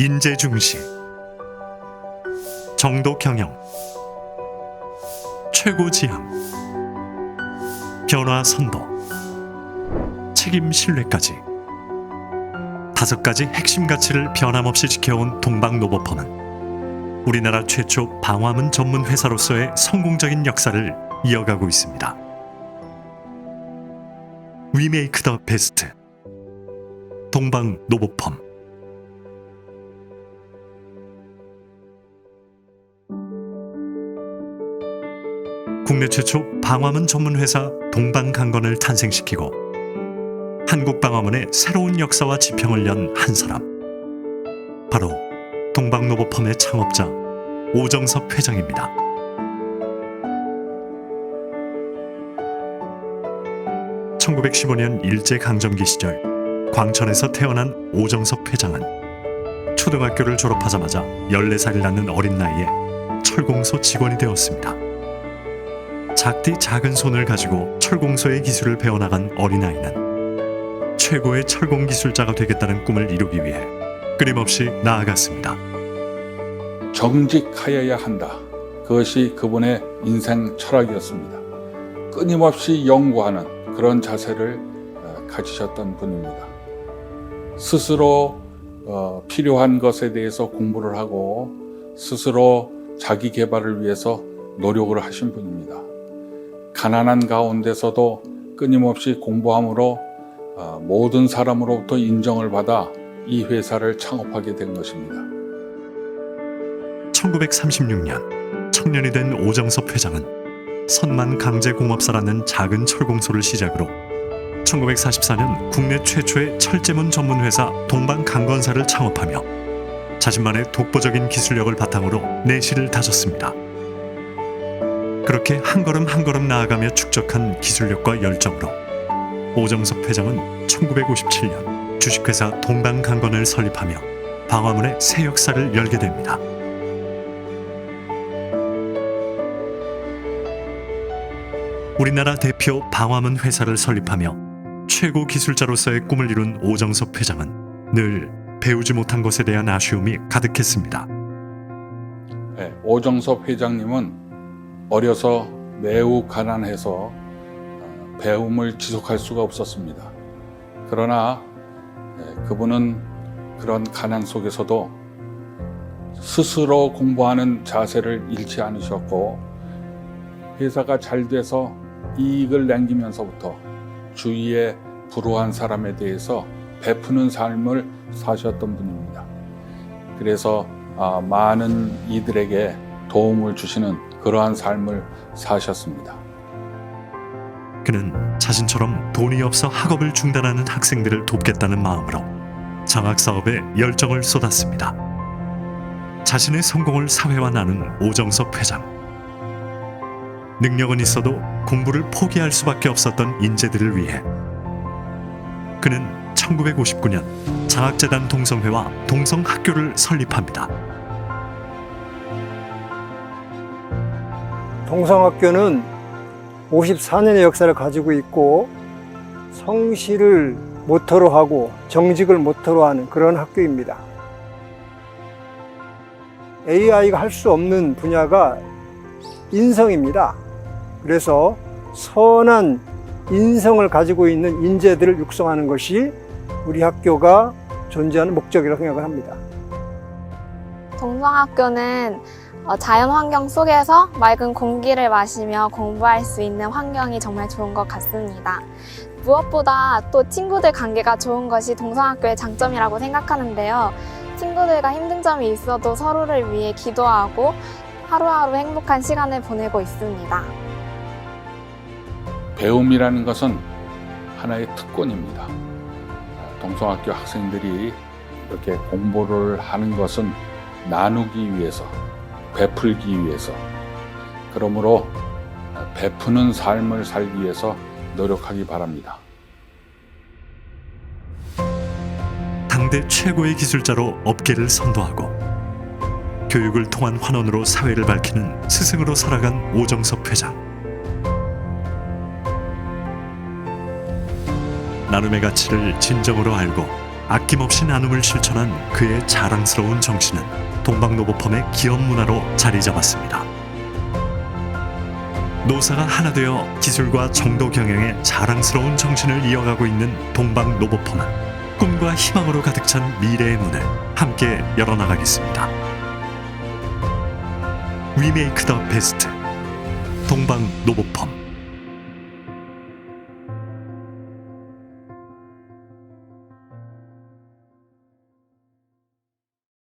인재 중시 정도 경영. 최고 지향. 변화 선도. 책임 신뢰까지. 다섯 가지 핵심 가치를 변함없이 지켜온 동방노버펌은 우리나라 최초 방화문 전문 회사로서의 성공적인 역사를 이어가고 있습니다. 위메이크 더 베스트 동방노버펌 국내 최초 방화문 전문 회사 동방강건을 탄생시키고 한국 방화문의 새로운 역사와 지평을 연 한 사람 바로 동방노버펌의 창업자 오정섭 회장입니다. (1915년) 일제 강점기 시절 광천에서 태어난 오정섭 회장은 초등학교를 졸업하자마자 14살이 낳는 어린 나이에 철공소 직원이 되었습니다. 작디 작은 손을 가지고 철공소의 기술을 배워나간 어린아이는 최고의 철공 기술자가 되겠다는 꿈을 이루기 위해 끊임없이 나아갔습니다. 정직하여야 한다. 그것이 그분의 인생 철학이었습니다. 끊임없이 연구하는 그런 자세를 어, 가지셨던 분입니다. 스스로 어, 필요한 것에 대해서 공부를 하고 스스로 자기 개발을 위해서 노력을 하신 분입니다. 가난한 가운데서도 끊임없이 공부함으로 어, 모든 사람으로부터 인정을 받아 이 회사를 창업하게 된 것입니다. 1936년 청년이 된 오정섭 회장은 선만 강제공업사라는 작은 철공소를 시작으로 1944년 국내 최초의 철제문 전문 회사 동방강건사를 창업하며 자신만의 독보적인 기술력을 바탕으로 내실을 다졌습니다. 그렇게 한 걸음 한 걸음 나아가며 축적한 기술력과 열정으로 오정섭 회장은 1957년 주식회사 동방강건을 설립하며 방화문의 새 역사를 열게 됩니다. 우리나라 대표 방화문 회사를 설립하며 최고 기술자로서의 꿈을 이룬 오정섭 회장은 늘 배우지 못한 것에 대한 아쉬움이 가득했습니다. 네, 오정섭 회장님은 어려서 매우 가난해서 어, 배움을 지속할 수가 없었습니다. 그러나 네, 그분은 그런 가난 속에서도 스스로 공부하는 자세를 잃지 않으셨고 회사가 잘 돼서 이익을 남기면서부터 주위에 불우한 사람에 대해서 베푸는 삶을 사셨던 분입니다. 그래서 아, 많은 이들에게 도움을 주시는 그러한 삶을 사셨습니다. 그는 자신처럼 돈이 없어 학업을 중단하는 학생들을 돕겠다는 마음으로 장학 사업에 열정을 쏟았습니다. 자신의 성공을 사회화 나눈 오정섭 회장. 능력은 있어도 공부를 포기할 수밖에 없었던 인재들을 위해 그는 1959년 장학재단 동성회와 동성학교를 설립합니다. 동성학교는 54년의 역사를 가지고 있고 성실을 모토로 하고 정직을 모토로 하는 그런 학교입니다. AI가 할 수 없는 분야가 인성입니다. 그래서 선한 인성을 가지고 있는 인재들을 육성하는 것이 우리 학교가 존재하는 목적이라고 생각을 합니다. 동성학교는 어, 자연 환경 속에서 맑은 공기를 마시며 공부할 수 있는 환경이 정말 좋은 것 같습니다. 무엇보다 또 친구들 관계가 좋은 것이 동성학교의 장점이라고 생각하는데요. 친구들과 힘든 점이 있어도 서로를 위해 기도하고 하루하루 행복한 시간을 보내고 있습니다. 배움이라는 것은 하나의 특권입니다. 동성학교 학생들이 이렇게 공부를 하는 것은 나누기 위해서, 베풀기 위해서, 그러므로 베푸는 삶을 살기 위해서 노력하기 바랍니다. 당대 최고의 기술자로 업계를 선도하고 교육을 통한 환원으로 사회를 밝히는 스승으로 살아간 오정섭 회장. 나눔의 가치를 진정으로 알고 아낌없이 나눔을 실천한 그의 자랑스러운 정신은 동방노보펌의 기업 문화로 자리 잡았습니다. 노사가 하나 되어 기술과 정도 경영의 자랑스러운 정신을 이어가고 있는 동방노보펌은 꿈과 희망으로 가득 찬 미래의 문을 함께 열어나가겠습니다. 위메이크 더 베스트 동방노보펌